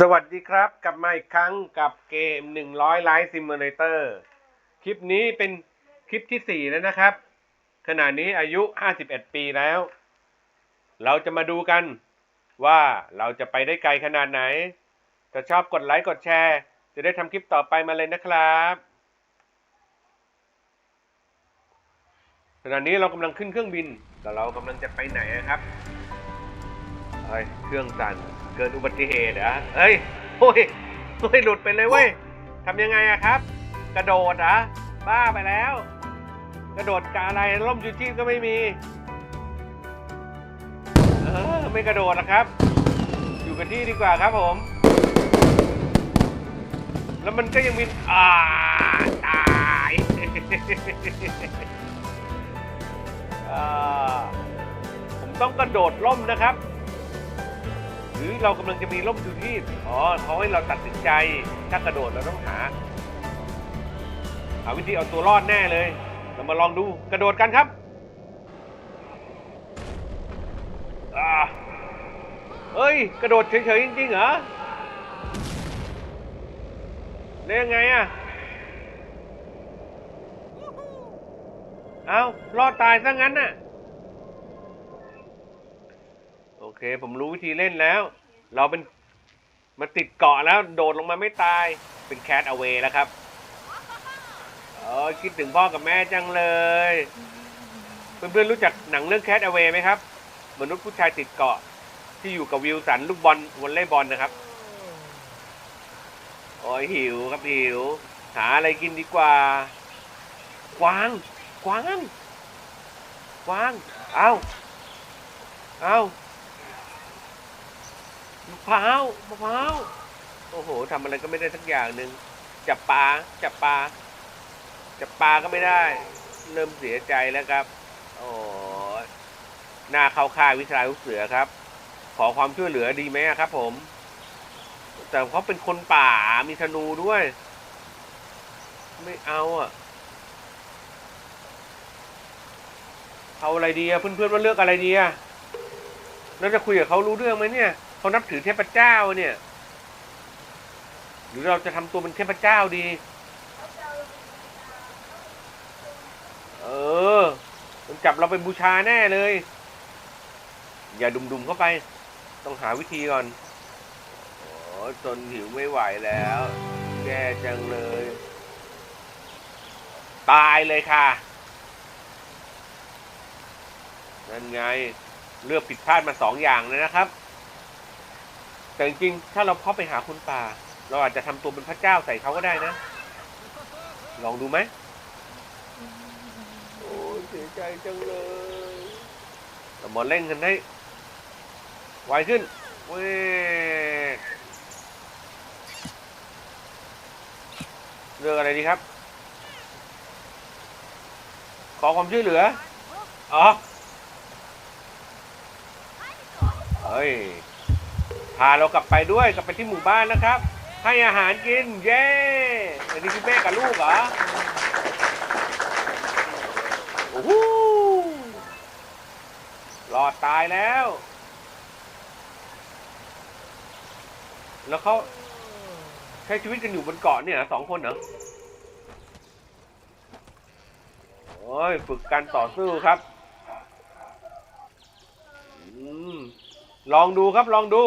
สวัสดีครับ กลับมาอีกครั้งกับเกม 100 Live Simulator คลิปนี้เป็นคลิปที่ 4 แล้วนะครับ ขณะนี้อายุ 51 ปีแล้ว เราจะมาดูกันว่าเราจะไปได้ไกลขนาดไหน ถ้าชอบกดไลค์กดแชร์ จะได้ทำคลิปต่อไปมาเลยนะครับ ขณะนี้เรากำลังขึ้นเครื่องบินแต่เรากำลังจะไปไหนนะครับเฮ้ยเครื่องสั่น เกิดอุบัติเหตุเหรอเฮ้ยโอ้ยโอ้ยหลุดไปเลยเว้ยทำยังไงอะครับ กระโดดเหรอะบ้าไปแล้ว กระโดดกะอะไรร่มชูชีพก็ไม่มี เออไม่กระโดดนะครับ อยู่กันที่ดีกว่าครับผม แล้วมันก็ยังมีอ่าตายอ่าผมต้องกระโดดร่มนะครับ หรือเรากำลังจะมีร่มชูชีพอ๋อเขาให้เราตัดสินใจถ้ากระโดดเราต้องหาหาวิธีเอาตัวรอดแน่เลย เรามาลองดูกระโดดกันครับอเฮ้ย กระโดดเฉยๆจริงๆเหรอได้ยังไงอะเอารอดตายซะงั้นน่ะ โอ เค ผมรู้วิธีเล่นแล้ว เราเป็นมาติดเกาะแล้วโดดลงมาไม่ตายเป็นแคทเอา a y แล้วครับเออคิดถึงพ่อกับแม่จังเลย เพื่อนๆรู้จักหนังเรื่องแคทเอา a y ไหมครับมนุษย์ผู้ชายติดเกาะ ที่อยู่กับวิลสันลูกบอลวอลเลย์บอลนะครับโอ้ยหิวครับหิว หาอะไรกินดีกว่า กวางกวางกวางเอาเอา มะพร้าวมะพร้าวโอ้โหทำอะไรก็ไม่ได้สักอย่างหนึ่งจับปลาจับปลาจับปลาก็ไม่ได้ เริ่มเสียใจแล้วครับ โอ้หน้าเข้าค่ายวิชาลูกเสือครับ ขอความช่วยเหลือดีไหมครับ ผม แต่เขาเป็นคนป่ามีธนูด้วย ไม่เอาอะเอาอะไรดีอะเพื่อนๆว่าเลือกอะไรดีอะเราจะคุยกับเขารู้เรื่องไหมเนี่ย เขานับถือเทพเจ้าเนี่ย หรือเราจะทำตัวเป็นเทพเจ้าดี เออมันจับเราไปบูชาแน่เลย อย่าดุมๆเข้าไป ต้องหาวิธีก่อนโอ้จนหิวไม่ไหวแล้วแย่จังเลย ตายเลยค่ะนั่นไง เลือกผิดพลาดมาสองอย่างเลยนะครับ แต่จริงๆ ถ้าเราเข้าไปหาคนป่า เราอาจจะทำตัวเป็นพระเจ้าใส่เขาก็ได้นะ ลองดูไหมโอ้ยเสียใจจังเลยเรามาเล่นกันให้ไวขึ้นเว้ยเลือกอะไรดีครับ ขอความช่วยเหลือ อ๋อ เฮ้ย พาเรากลับไปด้วยกลับไปที่หมู่บ้านนะครับ ให้อาหารกิน เย้อันนี้คือแม่กับลูกเหรอโอ้โหรอดตายแล้ว แล้วเขาใช้ชีวิตกันอยู่บนเกาะเนี่ยสองคนเหรอโอ้ยฝึกการต่อสู้ครับอืมลองดูครับลองดู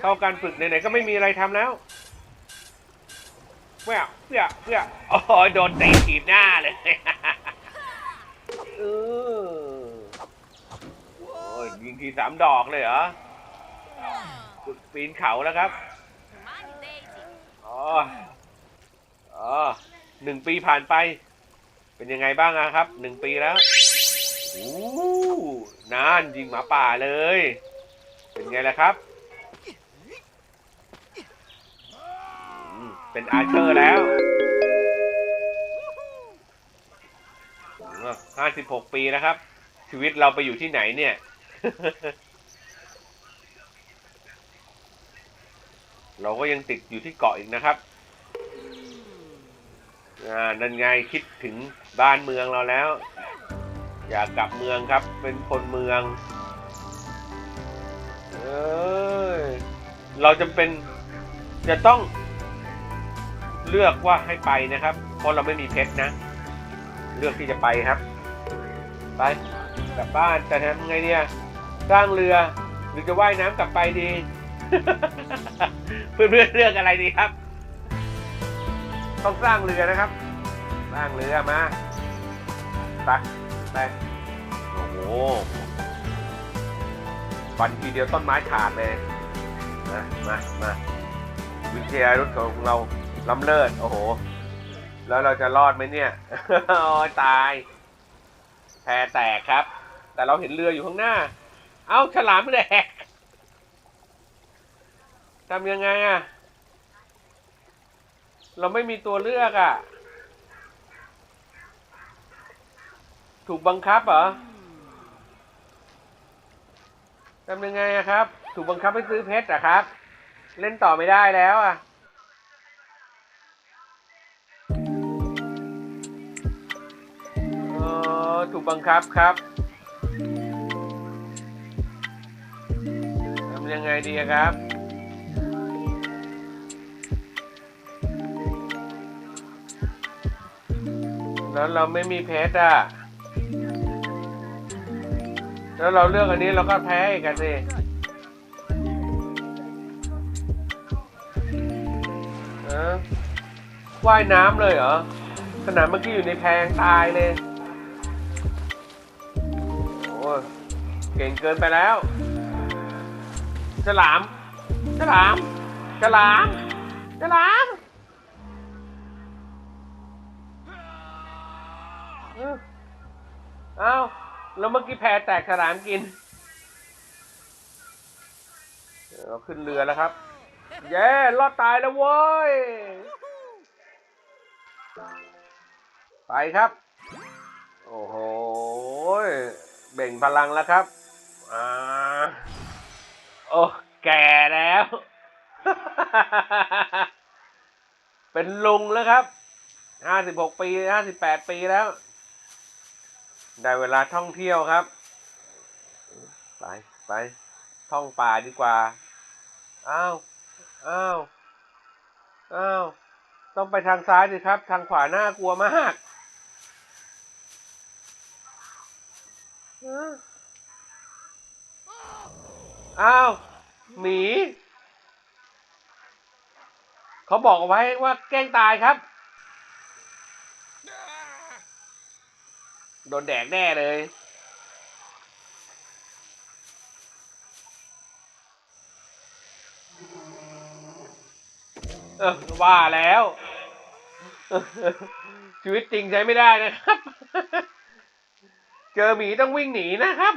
เข้าการฝึกไหนๆก็ไม่มีอะไรทำแล้วเปี้ยเปี้ยเปี้ยโอ้ยโดนเตะถีบหน้าเลย เออโอ้ยยิงทีสามดอกเลยเหรอฝึกปีนเขาแล้วครับอ๋ออ๋อหนึ่งปีผ่านไป เป็นยังไงบ้างอะครับหนึ่งปีแล้วโอ้นานยิงหมาป่าเลย เป็นไงล่ะครับอืม เป็นอาร์เชอร์แล้วห้าสิบหกปีนะครับ ชีวิตเราไปอยู่ที่ไหนเนี่ย เราก็ยังติดอยู่ที่เกาะอีกนะครับอ่านั่นไงคิดถึงบ้านเมืองเราแล้ว อยากกลับเมืองครับ เป็นคนเมือง เอ้ยเราจำเป็นจะต้อง เลือกว่าให้ไปนะครับ เพราะเราไม่มีเพชรนะ เลือกที่จะไปครับ ไปกลับบ้านแต่ทำไงเนี่ยสร้างเรือหรือจะว่ายน้ำกลับไปดี เพื่อนๆเลือกอะไรดีครับ ต้องสร้างเรือนะครับ สร้างเรือมาไปไปโอ้โหฟันทีเดียวต้นไม้ขาดเลยมามามาวิทยารุธของเรา ล้ำเลิศโอ้โห แล้วเราจะรอดไหมเนี่ยโอ้ตาย แพแตกครับ แต่เราเห็นเรืออยู่ข้างหน้า เอ้าฉลามแหลกทำยังไงอะเราไม่มีตัวเลือกอะ่ะถูกบังคับเหรอทำยังไงอะครับ ถูกบังคับให้ซื้อเพชรอะครับ เล่นต่อไม่ได้แล้วอะ ถูกบังคับครับทำยังไงดีครับแล้วเราไม่มีเพชรอะ แล้วเราเลือกอันนี้เราก็แพ้กันสิออว่ายน้ำเลยเหรอ ขนาดเมื่อกี้อยู่ในแพงตายเลย เก่งเกินไปแล้ว ฉลาม ฉลาม ฉลาม ฉลามเอ้าเอ้าแล้วเมื่อกี้แพแตกฉลามกินเราขึ้นเรือแล้วครับ เย้รอดตายแล้วเว้ย ไปครับ โอ้โห เบ่งพลังแล้วครับ อ่าโอ้แก่แล้ว เป็นลุงแล้วครับ ห้าสิบหกปีห้าสิบแปดปีแล้ว ได้เวลาท่องเที่ยวครับ ไปไปท่องป่าดีกว่า อ้าว อ้าว อ้าว ต้องไปทางซ้ายดิครับ ทางขวาน่ากลัวมาก อ้าวหมีเขาบอกเอาไว้ว่าแกล้งตายครับ โดนแดกแน่เลย เออว่าแล้ว ชีวิตจริงใช้ไม่ได้นะครับ เจอหมีต้องวิ่งหนีนะครับ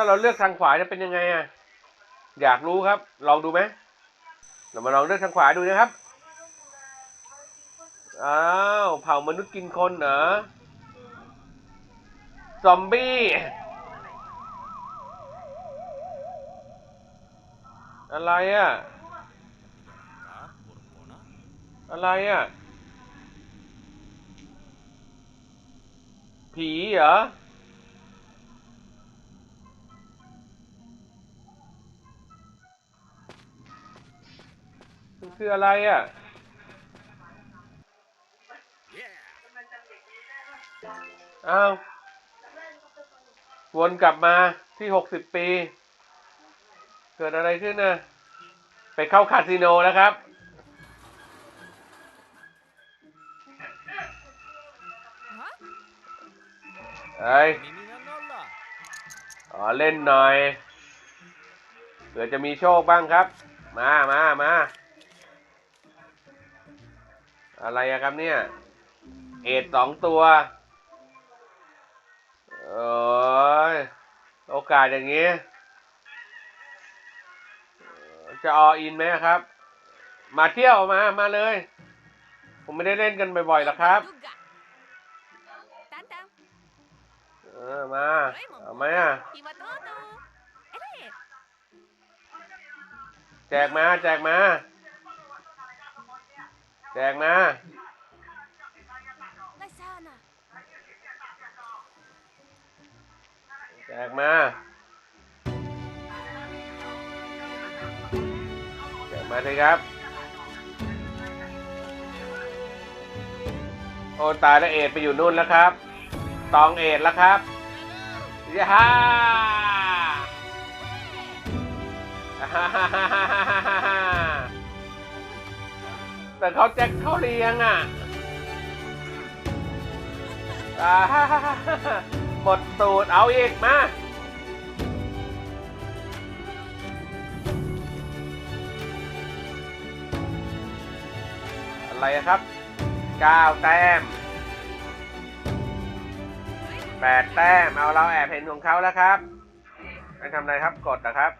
าเราเลือกทางขวาจะเป็นยังไงอะ อยากรู้ครับ ลองดูไหมเรามาลองเลือกทางขวาดูนะครับ อ้าว เผ่ามนุษย์กินคนเหรอ ซอมบี้ อะไรอะ อะไรอะ ผีเหรอ คืออะไรอะ อ้าว วนกลับมาที่หกสิบปี เกิดอะไรขึ้นนะไปเข้าคาสิโนแล้วครับเอ้ยอ๋อเล่นหน่อยเผื่อจะมีโชคบ้างครับ มา มา มา อะไรอะครับเนี่ย เอ็ดสองตัวโอ้ยโอกาสอย่างนี้ จะออินไหมครับ มาเที่ยวมา มาเลย ผมไม่ได้เล่นกันบ่อยๆหรอกครับเออมาเอาไหมอะแจกมา แจกมา แจกมา แจกมา แจกมาเลยครับ โอตายแล้วเอ็ดไปอยู่นู่นแล้วครับ ตองเอ็ดแล้วครับย่าฮ่าฮ่าฮ่าฮ่า แต่เขาแจ็คเขาเลียงอะอ่าฮ่าฮ่าฮ่าฮ่าหมดสูตรเอาอีกมาอะไรครับ9แต้ม8แต้มเอาเราแอบเห็นของเขาแล้วครับไปทำอะไรครับกดนะครับ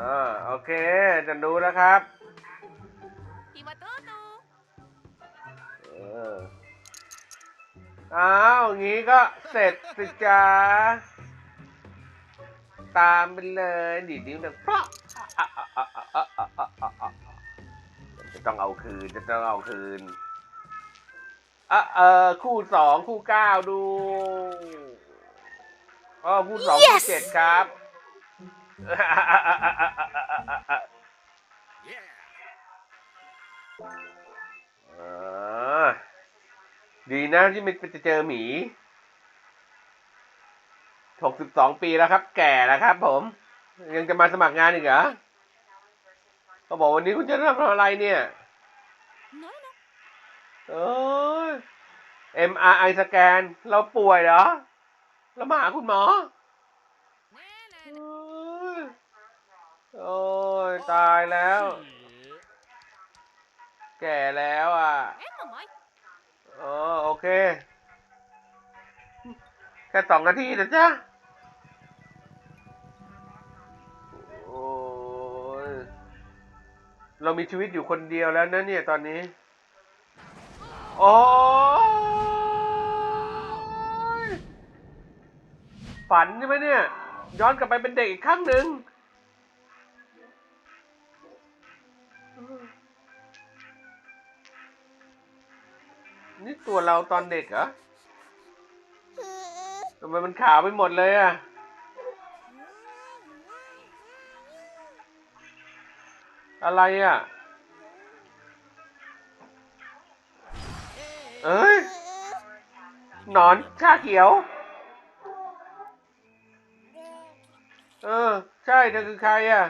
อ่าโอเคจะดูนะครับเออย่างนี้ก็เสร็จสิจ้าตามไปเลยดีดิ้วนะเพราะจะต้องเอาคืนจะต้องเอาคืนอะเออคู่สองคู่เก้าดูอ๋อคู่สองคู่เจ็ดครับ ดีนะที่มันจะเจอหมี 62 ปีแล้วครับ แก่แล้วครับผม ยังจะมาสมัครงานอีกเหรอเขาบอกวันนี้คุณจะทำอะไรเนี่ยเอ้ย MRI สแกน เราป่วยเหรอเรามาหาคุณหมอ โอ้ยตายแล้ว แก่แล้วอะเออโอเค แค่สองนาทีนะจ๊ะโอ้ยเรามีชีวิตอยู่คนเดียวแล้วนะเนี่ยตอนนี้ โอ้ยฝันใช่ไหมเนี่ย ย้อนกลับไปเป็นเด็กอีกครั้งหนึ่ง นี่ตัวเราตอนเด็กเหรอทำไมมันขาวไปหมดเลยอะ อะไรอะ เอ้ยหนอนชาเขียว เออ ใช่เธอคือใครอะ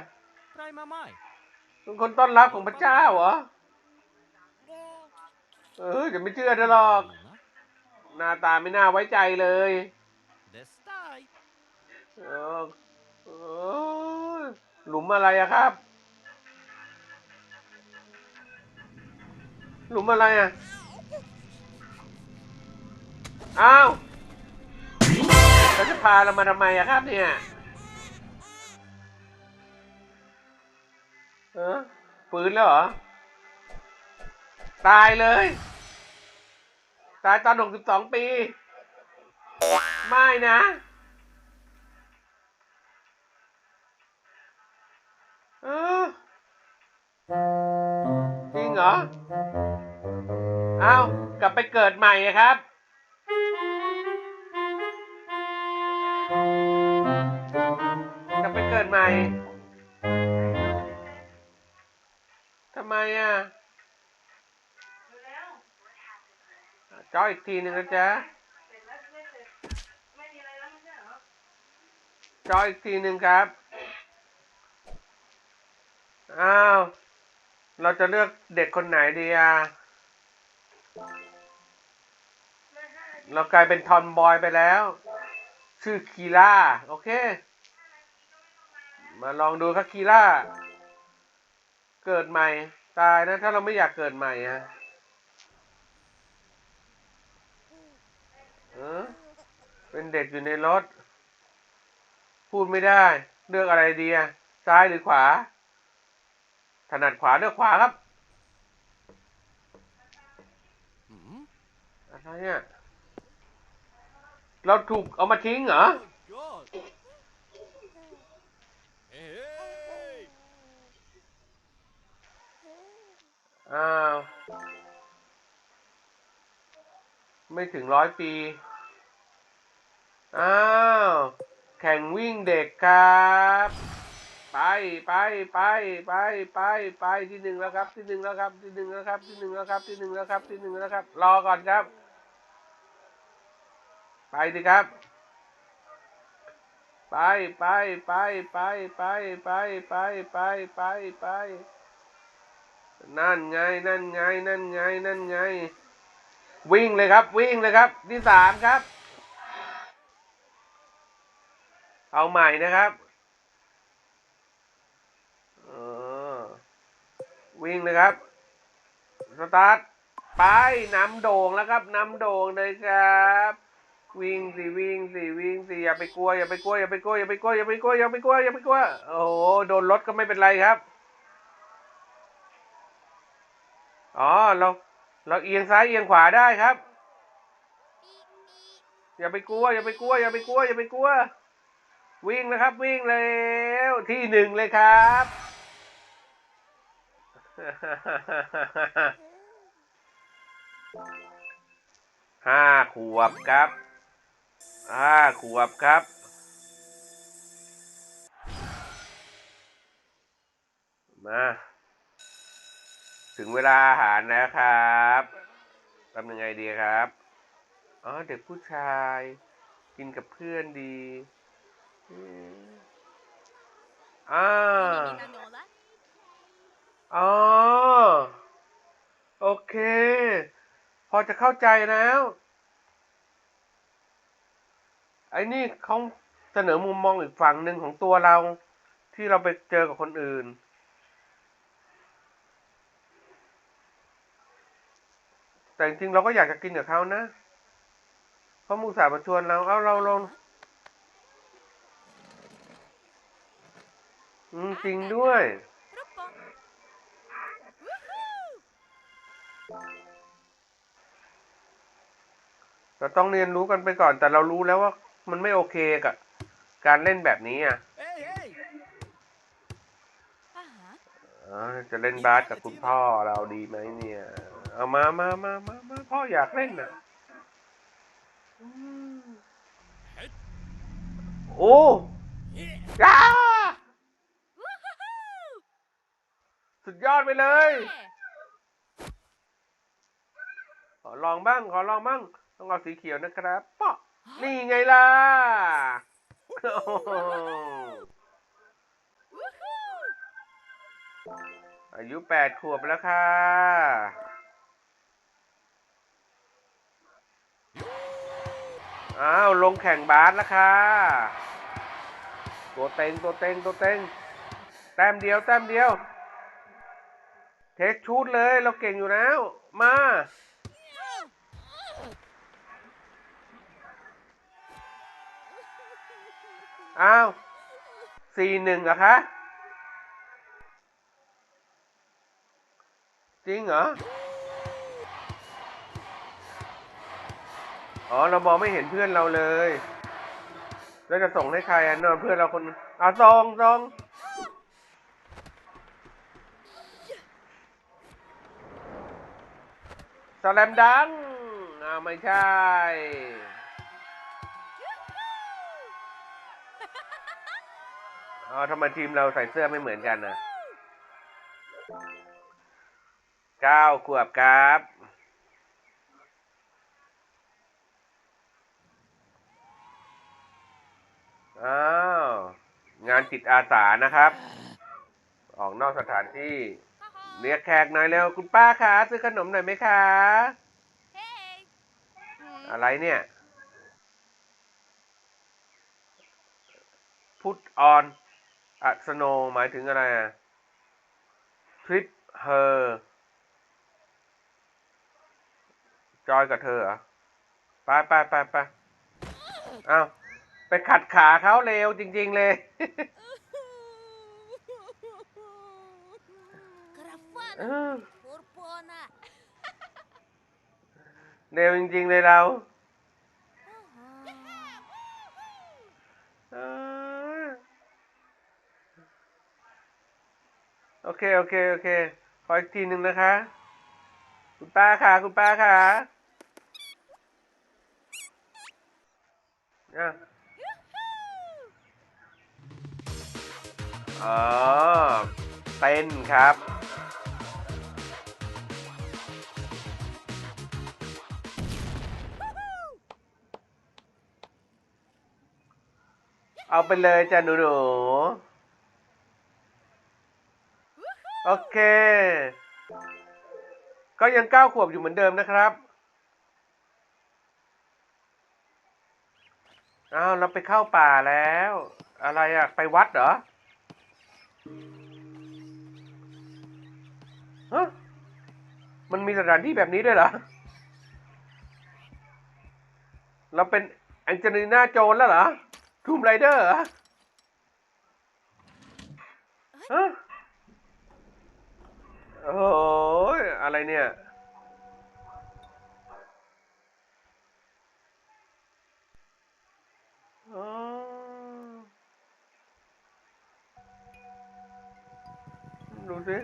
เป็นคนต้อนรับของพระเจ้าเหรอ เออจะไม่เชื่อเธอหรอก หน้าตาไม่น่าไว้ใจเลยเอออหลุมอะไรอะครับ หลุมอะไรอะอ้าวเขาจะพาเรามาทำไมอะครับเนี่ยเออปืนแล้วเหรอ ตายเลย ตายตอนหกสิบสองปี ไม่นะ เออ จริงเหรอ เอากลับไปเกิดใหม่ครับกลับไปเกิดใหม่ จ้ออีกทีหนึ่งนะจ๊ะจ้ออีกทีหนึ่งครับ อ้าว เราจะเลือกเด็กคนไหนดีอะ เรากลายเป็นทอมบอยไปแล้ว ชื่อคีล่า โอเค มาลองดูครับคีล่า เกิดใหม่ ตายนะ ถ้าเราไม่อยากเกิดใหม่อะเออ เป็นเด็กอยู่ในรถ พูดไม่ได้ เลือกอะไรดีอะซ้ายหรือขวา ถนัดขวาเลือกขวาครับอะไรเนี่ยเราถูกเอามาทิ้งเหรออ้าว ไม่ถึงร้อยปี อ้าว แข่งวิ่งเด็กครับ ไปไปไปไปไปไปที่หนึ่งแล้วครับ ที่หนึ่งแล้วครับ ที่หนึ่งแล้วครับ ที่หนึ่งแล้วครับ ที่หนึ่งแล้วครับ ที่หนึ่งแล้วครับ รอก่อนครับ ไปสิครับไปไปไปไปไปไปไปไปไปไปนั่นไงนั่นไงนั่นไงนั่นไง วิ่งเลยครับ วิ่งเลยครับ ที่สามครับ เอาใหม่นะครับเออวิ่งเลยครับ สตาร์ท ไปน้ำโด่งแล้วครับ น้ำโด่งเลยครับ วิ่งสิวิ่งสิวิ่งสิอย่าไปกลัวอย่าไปกลัวอย่าไปกลัวอย่าไปกลัวอย่าไปกลัวอย่าไปกลัวอย่าไปกลัวโอ้โหโดนรถก็ไม่เป็นไรครับอ๋อเราเราเอียงซ้ายเอียงขวาได้ครับ อย่าไปกลัวอย่าไปกลัวอย่าไปกลัวอย่าไปกลัว วิ่งนะครับวิ่งแล้วที่หนึ่งเลยครับ ห้าขวบครับ ห้าขวบครับ มา ถึงเวลาอาหารแล้วครับทำยังไงดีครับ อ๋อ เด็กผู้ชาย กินกับเพื่อนดี อืมอ่า Nina Nola. อ๋อ โอเค พอจะเข้าใจแล้ว ไอ้นี่เขาเสนอมุมมองอีกฝั่งหนึ่งของตัวเรา ที่เราไปเจอกับคนอื่น แต่จริงๆเราก็อยากจะกินกับเขานะเพราะมูสาห์มาชวนเรา เอาเราลง อืมจริงด้วย เราต้องเรียนรู้กันไปก่อน แต่เรารู้แล้วว่ามันไม่โอเคกับการเล่นแบบนี้อะจะเล่นบาสกับคุณพ่อเราดีไหมเนี่ย เอามามามามามาพ่ออยากเล่นอะโอ้ยา สุดยอดไปเลย ขอลองบ้าง ขอลองบ้าง ต้องเอาสีเขียวนะครับป๊อกนี่ไงล่ะอายุแปดขวบแล้วค่ะ อ้าว ลงแข่งบาสแล้วค่ะ ตัวเต็ง ตัวเต็ง ตัวเต็ง แต้มเดียว แต้มเดียว ทคชูดเลย เราเก่งอยู่แล้ว มา อ้าวสี่หนึ่งเหรอคะ จริงเหรอ อ๋อ เรามองไม่เห็นเพื่อนเราเลย แล้วจะส่งให้ใครอะเนอะเพื่อนเราคนอะส่งส่ง สแลมดังอ่าไม่ใช่ อ๋อทำไมทีมเราใส่เสื้อไม่เหมือนกันนะเก้าขวบครับ อ้าว งานจิตอาสานะครับ ออกนอกสถานที่ เรียกแขกหน่อยเร็วคุณป้าคะซื้อขนมหน่อยไหมคะ Hey. Hmm. อะไรเนี่ย put on a snow หมายถึงอะไรอะ trip her จอยกับเธอเหรอไปไปไปไปอ้าวไปขัดขาเขาเร็วจริง ๆ เลย เออ Purpona. เร็วจริงๆเลยเรา Uh-huh. เออโอเค โอเค โอเค ขออีกทีหนึ่งนะคะ คุณป้าค่ะ คุณป้าค่ะอะอ๋อ เต้นครับ เอาไปเลยจ้ะหนูหนูๆโอเค ก็ยังเก้าขวบอยู่เหมือนเดิมนะครับอ้าวเราไปเข้าป่าแล้ว อะไรอะไปวัดเหรอฮะมันมีสถานที่แบบนี้ด้วยเหรอ เราเป็นแองเจลิน่าโจนแล้วเหรอ ทูมไรเดอร์เหรอฮะโอ้โหอะไรเนี่ยอ๋อดูสิ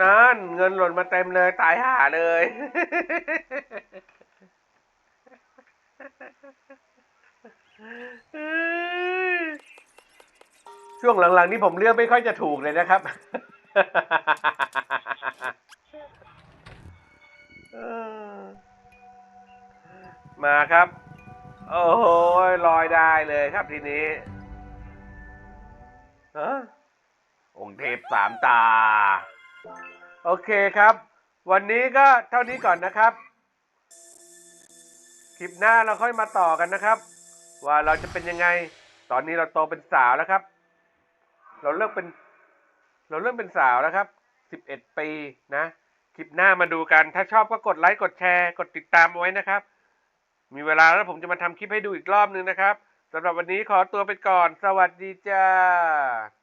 นั่นเงินหล่นมาเต็มเลย ตายห่าเลย ช่วงหลังๆ นี้ผมเลือกไม่ค่อยจะถูกเลยนะครับมาครับ โอ้โหลอยได้เลยครับทีนี้ฮะองค์เทพสามตา โอเคครับ วันนี้ก็เท่านี้ก่อนนะครับ คลิปหน้าเราค่อยมาต่อกันนะครับ ว่าเราจะเป็นยังไง ตอนนี้เราโตเป็นสาวแล้วครับ เราเลิกเป็น เราเริ่มเป็นสาวแล้วครับ11ปีนะ คลิปหน้ามาดูกัน ถ้าชอบก็กดไลค์กดแชร์ กดติดตามไว้นะครับ มีเวลาแล้วผมจะมาทำคลิปให้ดูอีกรอบนึงนะครับสำหรับวันนี้ขอตัวไปก่อน สวัสดีจ้า